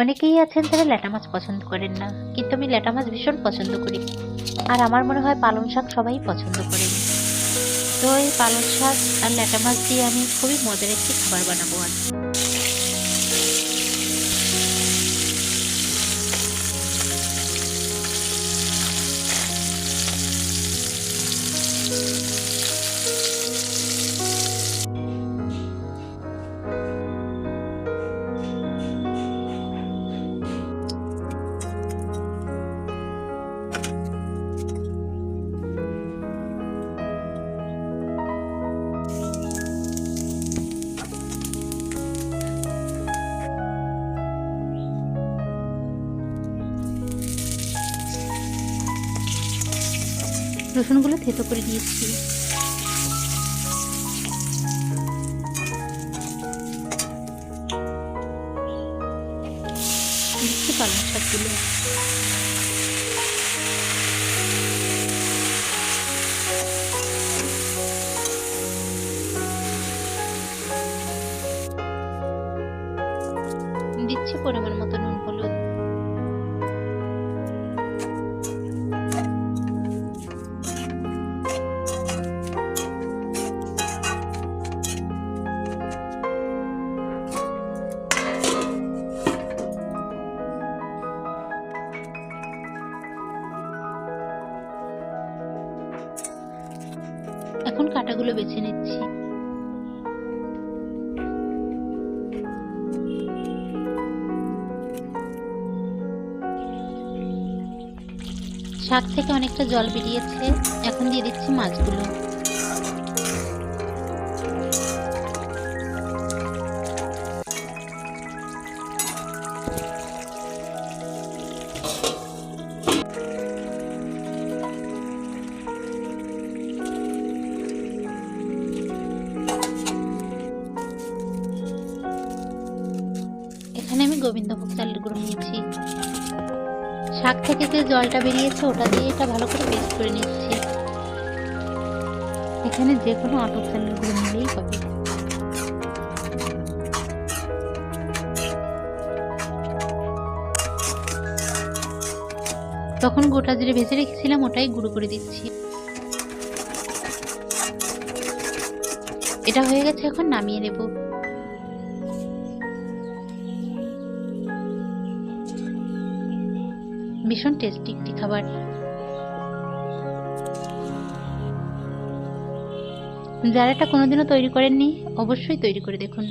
অনেকেই আছেন তারা ল্যাটা মাছ পছন্দ করেন না, কিন্তু আমি ল্যাটা মাছ ভীষণ পছন্দ করি। আর আমার মনে হয় পালং শাক সবাই পছন্দ করেন তো এই পালং শাক আর ল্যাটা মাছ দিয়ে আমি খুবই মজার একটি খাবার বানাবো আজ। রসুনগুলো থেতো করে দিয়েছি। পালং শাকগুলো। দিচ্ছি পরিমাণ মতো নুন হলুদ। এখন কাটাগুলো বেছে নিচ্ছি। শাক থেকে অনেকটা জল বেরিয়েছে। এখন দিয়ে দিচ্ছি মাছগুলো। এখানে আমি গোবিন্দভোগ চালের গুঁড়ো নিয়েছি। শাক থেকে যে জলটা বেরিয়েছে, ওটা দিয়ে এটা ভালো করে পেস্ট করে নিচ্ছি। এখানে যে কোনো আটক চালের নিলেই হবে। তখন গোটা জিরে ভেজে রেখেছিলাম, ওটাই গুঁড়ো করে দিচ্ছি। এটা হয়ে গেছে এখন নামিয়ে নেব। ভীষণ টেস্টি একটি খাবার। যারাটা কোনোদিনও তৈরি করেননি অবশ্যই তৈরি করে দেখুন।